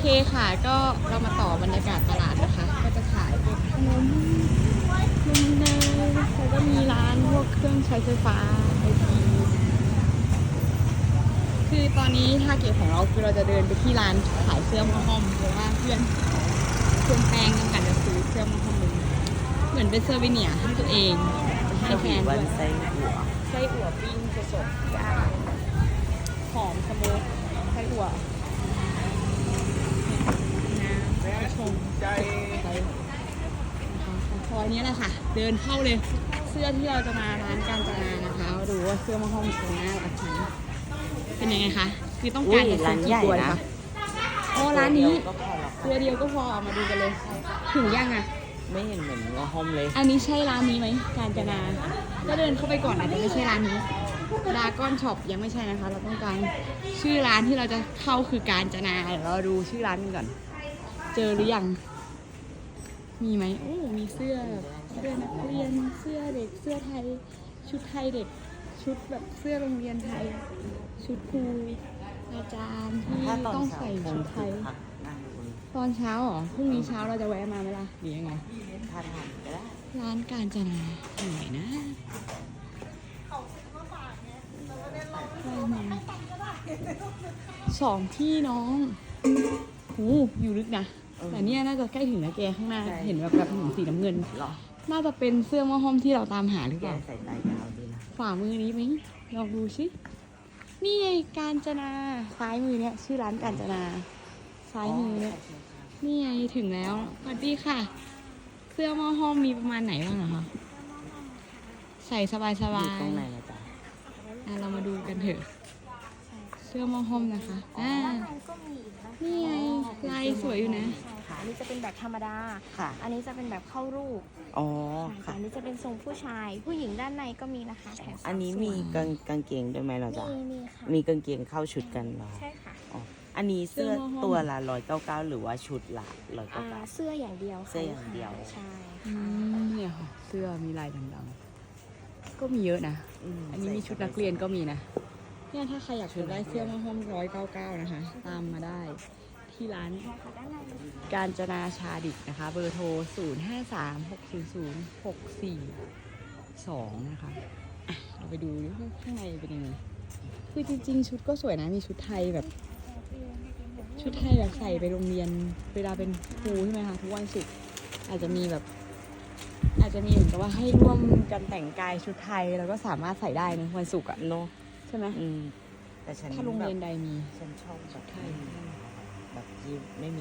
เคค่ะ ก็เรามาต่อบรรยากาศตลาดนะคะ ก็จะขายพวกขนมนมเนยแล้วก็มีร้านพวกเครื่องใช้ไฟฟ้าไอทีคือตอนนี้ทาเก็ตของเราคือเราจะเดินไปที่ร้านขายเสื้อมาห้อมเพราะว่าเพื่อนเพื่อนแป้งต้องการจะซื้อเสื้อมาห้อมเหมือนเป็นเซอร์วิเนียให้ตัวเองให้แฟนด้วยไส้หัวไส้อั่วปิ้งสดๆย่าหอมสโมุกไส้อั่วน้ำชมใจ ซอยนี้แหละค่ะ เดินเข้าเลย เสื้อที่เราจะมาร้านการจนานะคะ ดูว่าเสื้อมาห้องตรงหน้ารักไหมเป็นยังไงคะ คือต้องการจะซื้อกี่ตัวดีคะโอ้ร้านนี้ก็พอแล้วตัวเดียวก็พอเอามาดูกันเลย ถึงยังอะ ไม่เห็นเหมือนว่าห้อมเลย อันนี้ใช่ร้านนี้ไหม การจนาก็เดินเข้าไปก่อนอาจจะไม่ใช่ร้านนี้ดาก้อนช็อปยังไม่ใช่นะคะ เราต้องการชื่อร้านที่เราจะเข้าคือการจนาเดี๋ยวเราดูชื่อร้านกันก่อน เจอหรือยัง มีไหมโอ้ มีเสื้อแบบเสื้อนักเรียน เสื้อเด็ก เสื้อไทย ชุดไทยเด็ก ชุดแบบเสื้อโรงเรียนไทย ชุดครูอาจารย์ที่ถ้าตอนต้องเช้าใส่คชุงดไทคึยกคักนั่งคุณตอนเช้าเหรอ พรุ่งนี้เช้าเราจะแวะมาไหมล่ะหรือยังไงถ้าทานก็ได้ร้านการจนาอยู่ไหนนะสองพี่น้อง หูอยู่ลึกนะ แต่เนี่ยน่าจะใกล้ถึงนะแกข้างหน้าเห็นแบบแบบหืมสีน้ำเงิน หรอน่าจะเป็นเสื้อหมอห้อมที่เราตามหาหรือเปแกล่าใส่ตายาวดีนะฝ่ามือนี้ไหมลองดูสินี่ไงการจนาซ้ายมือเนี่ย ชื่อร้านการจนา ซ้ายมือเนี่ย นี่ไงถึงแล้วสวัสดีค่ะ เสื้อหมอห้อมมีประมาณไหนบ้างเหรอคะใส่สบายสอยู่บายตรงไหนนะจ๊ะอะเรามาดูกันเถอะ เสื้อหมอห้อมนะคะอ่า ก็มีอีกนะคะ นี่ไงลาย สวยอยู่นะ ใช่ค่ะ อันนี้จะเป็นแบบธรรมดา ค่ะ อันนี้จะเป็นแบบเข้ารูปอ๋อ ใช่ค่ะ อันนี้จะเป็นทรงผู้ชาย ผู้หญิงด้านในก็มีนะคะแถมสามอันนี้มีส่วกางกางเกงด้วยไหมเหราจ๊ะ มีมีค่ะ มีกางเกงเข้าชุดกันเหรอ ใช่ค่ะอ๋ออันนี้เสื้อเสื้อหม้อห้อมตัวละร้อยเก้าเก้าหรือว่าชุดละร้อยอ่าเก้าเก้า เสื้ออย่างเดียวค่ะเสื้ออย่างเดียวใช่อืค่ะมเนี่ยค่ะ เสื้อมีลายดังๆ ก็มีเยอะนะ อันนี้มีชุดนักเรียนก็มีนะ เนี่ยถ้าใครอยากได้เสื้อหมอห้อมร้อยเก้าเก้านะคะ ตามมาได้ ที่ร้านใช่ค่ะด้านในเลยค่ะการจนาชาดิกนะคะ เบอร์โทร 0 5 3 6 0 0 6 4 2 นะคะอะเราไปดูดิว่าข้างในเป็นยังไงคือจริงๆ ชุดก็สวยนะ มีชุดไทยแบบ ชุดไทยแบบใส่ไปโรงเรียน เวลาเป็นครูใช่ไหมคะทุกวันศุกร์อาจจะมีแบบ อาจจะมีเหมือนกับว่าให้ร่วมกันแต่งกายชุดไทย แล้วก็สามารถใส่ได้ในวันศุกร์อะเนาะใช่ไหมอืมแต่ฉันถ้าโรงเรียนแบบใดมีฉันชอบแบบใช่ แบบที่ไม่มี